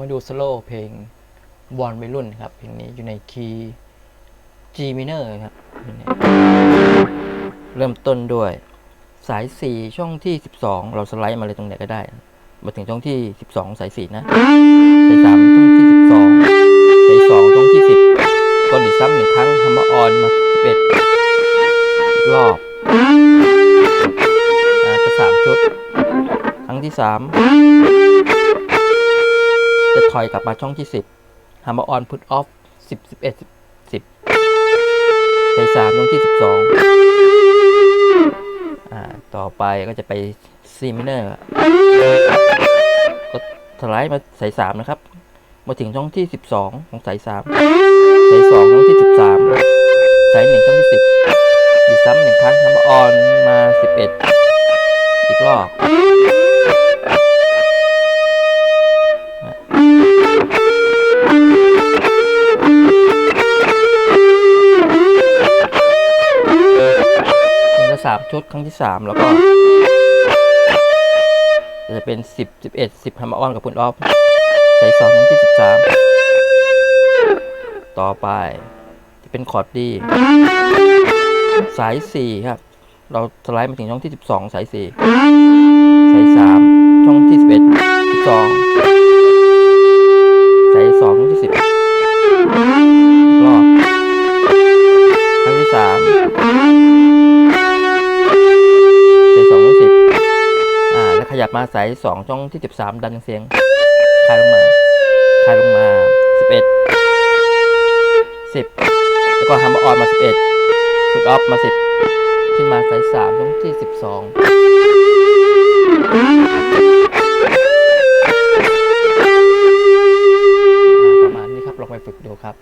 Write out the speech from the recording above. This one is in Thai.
มาดูสโลเพลงวอนวัยรุ่นครับเพลงนี้อยู่ในคีย์ G minor ครับเริ่มต้นด้วย สาย 4 ช่องที่ 12 เราสไลด์มาเลยตรงไหนก็ได้ มาถึงช่องที่ 12 สาย 4 นะ สาย 3 ช่องที่ 12 สาย 2 ช่องที่ 10กดดิดซ้ำหนึ่งครั้งทำมาออนมา 11 รอบอาจะสามชุด ครั้งที่ 3 ถอยกลับมาช่องที่ 10 Hammer on put off 10 11 10ใจสามช่องที่ 12อ่าต่อไปก็จะไป C minor ก็สไลด์มาสาย3นะครับ มาถึงช่องที่ 12 ของสาย3สาย2ช่องที่ 13สาย1ช่องที่ 10ดีซ้ำหนึ่งครั้ง Hammer on มา 11 อีกรอบามชุดครั้งที่สามแล้วก็จะเป็นสิบสิบเอ็ดสิบฮัมมาออนกับพุนออฟใส่สองครั้งที่สิบสามต่อไปจะเป็นคอร์ดดี สายสี่ครับ เราสไลด์มาถึงช่องที่สิบสองสายสี่สาย ยับมาสายสองช่องที่สิบสามดังเสียงคายลงมาคายลงมาสิบเอ็ดสิบแล้วก็ฮัมเบอร์ออนมาสิบเอ็ดปิดออฟมาสิบขึ้นมาสายสามช่องที่สิบสองประมาณนี้ครับลองไปฝึกดูครับ